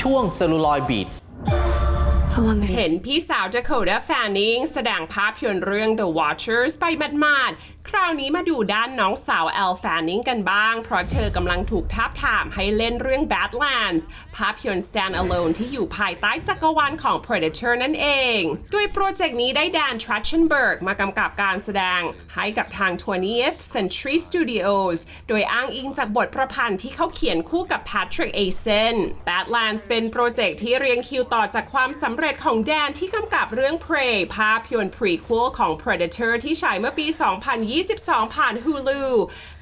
ช่วงเซลลูลอยบีท เห็นพี่สาวจ a โคดาแฟนนิงแสดงภาพยนตร์เรื่อง The Watchers ไปหมาดๆ คราวนี้มาดูด้านน้องสาวแอลแฟนนิงกันบ้าง เพราะเธอกำลังถูกทาบทามให้เล่นเรื่อง Badlands ภาพยนตร์ Stand Alone ที่อยู่ภายใต้จักรวาลของ Predator นั่นเอง โดยโปรเจกต์นี้ได้แดนทรัชเชนเบิร์กมากำกับการแสดงให้กับทาง 20th Century Studios โดยอ้างอิงจากบทประพันธ์ที่เขาเขียนคู่กับ Patrick a s e n Badlands เป็นโปรเจกต์ที่เรียงคิวต่อจากความสำเร็จของแดนที่กำกับเรื่อง Prey ภาพยนตร์ prequel ของ Predator ที่ฉายเมื่อปี 2022 ผ่าน Hulu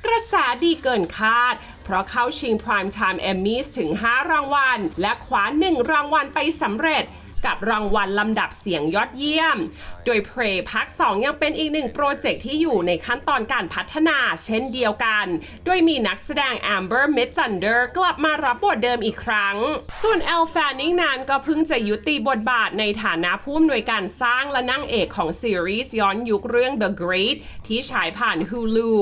กระแสดีเกินคาด เพราะเข้าชิง Prime Time Emmys ถึง 5 รางวัล และคว้า 1 รางวัลไปสำเร็จ กับรางวัลลำดับเสียงยอดเยี่ยม โดย Prey ภาค2ยังเป็นอีกหนึ่งโปรเจกต์ที่อยู่ในขั้นตอนการพัฒนาเช่นเดียวกัน โดยมีนักแสดง Amber Mid Thunder กลับมารับบทเดิมอีกครั้ง ส่วน Elle Fanning นั้นก็เพิ่งจะยุติบทบาทในฐานะผู้อำนวยการสร้างและนั่งเอกของซีรีส์ย้อนยุคเรื่อง The Great ที่ฉายผ่าน Hulu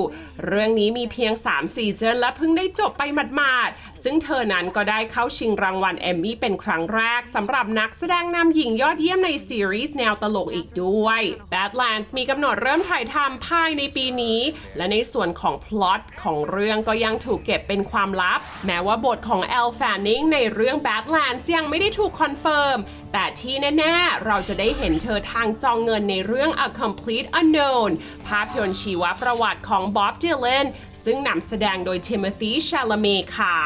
เรื่องนี้มีเพียง 3 ซีซันและเพิ่งได้จบไปหมาดๆซึ่งเธอนั้นก็ได้เข้าชิงรางวัลเอมมี่เป็นครั้งแรกสำหรับนักแสดงนำหญิงยอดเยี่ยมในซีรีส์แนวตลกอีกด้วย Badlands มีกำหนดเริ่มถ่ายทำภายในปีนี้ และในส่วนของพล็อตของเรื่องก็ยังถูกเก็บเป็นความลับ แม้ว่าบทของ Elle Fanning ในเรื่อง Badlands ยังไม่ได้ถูกคอนเฟิร์มแต่ที่แน่ ๆ เราจะได้เห็นเธอทางจองเงินในเรื่อง A Complete Unknown ภาพยนตร์ชีวประวัติของ Bob Dylan ซึ่งนำแสดงโดย Timothy Chalamet ค่ะ